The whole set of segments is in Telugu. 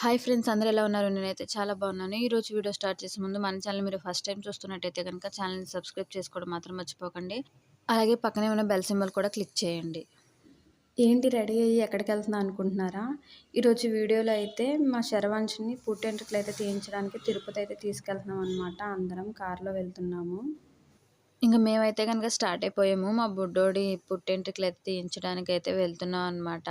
హాయ్ ఫ్రెండ్స్ అందరూ ఎలా ఉన్నారు? నేనైతే చాలా బాగున్నాను. ఈరోజు వీడియో స్టార్ట్ చేసే ముందు మన ఛానల్ మీరు ఫస్ట్ టైం చూస్తున్నట్టయితే కనుక ఛానల్ని సబ్స్క్రైబ్ చేసుకోవడం మాత్రం మర్చిపోకండి. అలాగే పక్కనే ఉన్న బెల్ సింబల్ కూడా క్లిక్ చేయండి. ఏంటి రెడీ అయ్యి ఎక్కడికి వెళ్తున్నా అనుకుంటున్నారా? ఈరోజు వీడియోలో అయితే మా శరవంశిని పుట్టెంటుకలు అయితే తీయించడానికి తిరుపతి అయితే తీసుకెళ్తున్నాం అనమాట అందరం కారులో వెళ్తున్నాము. ఇంకా మేమైతే కనుక స్టార్ట్ అయిపోయాము. మా బుడ్డోడి పుట్టెంటుకలు అయితే తీయించడానికి అయితే వెళ్తున్నాం అనమాట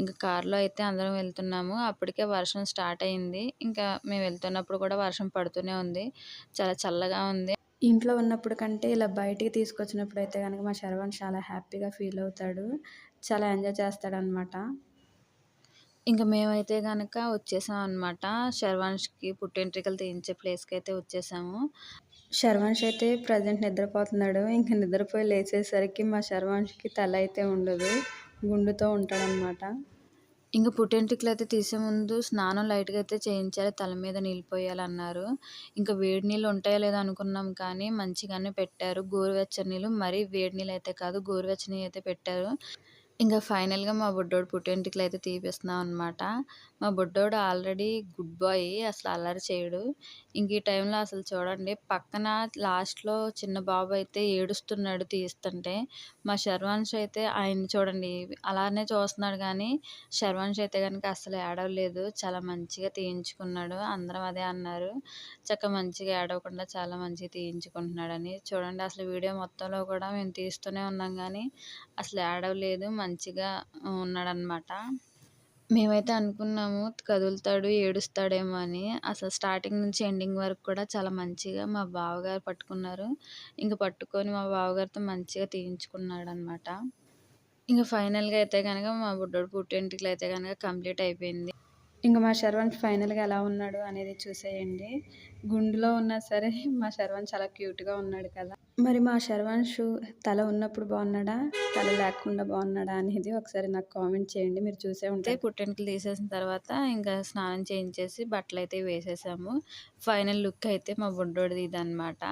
ఇంకా కార్లో అయితే అందరం వెళ్తున్నాము. అప్పటికే వర్షం స్టార్ట్ అయింది. ఇంకా మేము వెళ్తున్నప్పుడు కూడా వర్షం పడుతూనే ఉంది. చాలా చల్లగా ఉంది. ఇంట్లో ఉన్నప్పుడు కంటే ఇలా బయటికి తీసుకొచ్చినప్పుడు అయితే కనుక మా శరవణ్ చాలా హ్యాపీగా ఫీల్ అవుతాడు. చాలా ఎంజాయ్ చేస్తాడనమాట ఇంకా మేమైతే కనుక వచ్చేసాం అనమాట శర్వాన్ష్కి పుట్టెంట్రికలు తీయించే ప్లేస్కి అయితే వచ్చేసాము. శర్వాంష్ అయితే ప్రజెంట్ నిద్రపోతున్నాడు. ఇంకా నిద్రపోయి లేచేసరికి మా శర్వాంష్కి తల అయితే ఉండదు. గుండుతో ఉంటాడనమాట ఇంకా పుట్టెంట్రికలు అయితే తీసే ముందు స్నానం లైట్గా అయితే చేయించాలి. తల మీద నీళ్ళు పోయాలన్నారు. ఇంకా వేడి నీళ్ళు ఉంటాయో లేదో అనుకున్నాం కానీ మంచిగానే పెట్టారు. గోరువెచ్చని నీళ్ళు మరీ వేడి నీళ్ళు అయితే కాదు గోరువెచ్చని అయితే పెట్టారు. ఇంకా ఫైనల్గా మా బుడ్డోడు పుట్టెంటికలు అయితే తీపిస్తున్నాం అనమాట మా బుడ్డోడు ఆల్రెడీ గుడ్ బాయ్ అసలు అల్లరి చేయడు. ఇంక ఈ టైంలో అసలు చూడండి పక్కన లాస్ట్లో చిన్న బాబు అయితే ఏడుస్తున్నాడు తీస్తుంటే మా శర్వాంశ్ అయితే ఆయన చూడండి అలానే చూస్తున్నాడు కానీ శర్వాంశ్ అయితే కనుక అసలు ఏడవలేదు. చాలా మంచిగా తీయించుకున్నాడు అందరం అదే అన్నారు. చక్క మంచిగా ఏడవకుండా చాలా మంచిగా తీయించుకుంటున్నాడని. చూడండి అసలు వీడియో మొత్తంలో కూడా మేము తీస్తూనే ఉన్నాం కానీ అసలు ఏడవలేదు. మంచిగా ఉన్నాడనమాట మేమైతే అనుకున్నాము కదులుతాడు ఏడుస్తాడేమో అని. అసలు స్టార్టింగ్ నుంచి ఎండింగ్ వరకు కూడా చాలా మంచిగా మా బావగారు పట్టుకున్నారు. ఇంకా పట్టుకొని మా బావగారితో మంచిగా తీయించుకున్నాడు అనమాట ఇంకా ఫైనల్గా అయితే కనుక మా బుడ్డోడు పుట్టింటికి అయితే కనుక కంప్లీట్ అయిపోయింది. ఇంకా మా శర్వన్ ఫైనల్గా ఎలా ఉన్నాడు అనేది చూసేయండి. గుండులో ఉన్నా సరే మా శర్వాన్ చాలా క్యూట్గా ఉన్నాడు కదా. మరి మా శర్వాంశు తల ఉన్నప్పుడు బాగున్నాడా? తల లేకుండా బాగున్నాడా అనేది ఒకసారి నాకు కామెంట్ చేయండి మీరు చూసే ఉంటే పుట్టింటికి తీసేసిన తర్వాత ఇంకా స్నానం చేయించేసి బట్టలు అయితే వేసేసాము. ఫైనల్ లుక్ అయితే మా బుడ్డోడిది ఇదనమాట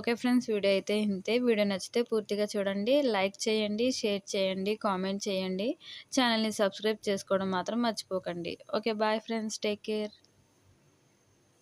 ఓకే ఫ్రెండ్స్ వీడియో అయితే ఇంతే. వీడియో నచ్చితే పూర్తిగా చూడండి. లైక్ చేయండి షేర్ చేయండి కామెంట్ చేయండి. ఛానల్ని సబ్స్క్రైబ్ చేసుకోవడం మాత్రం మర్చిపోకండి. Okay bye friends. Take care.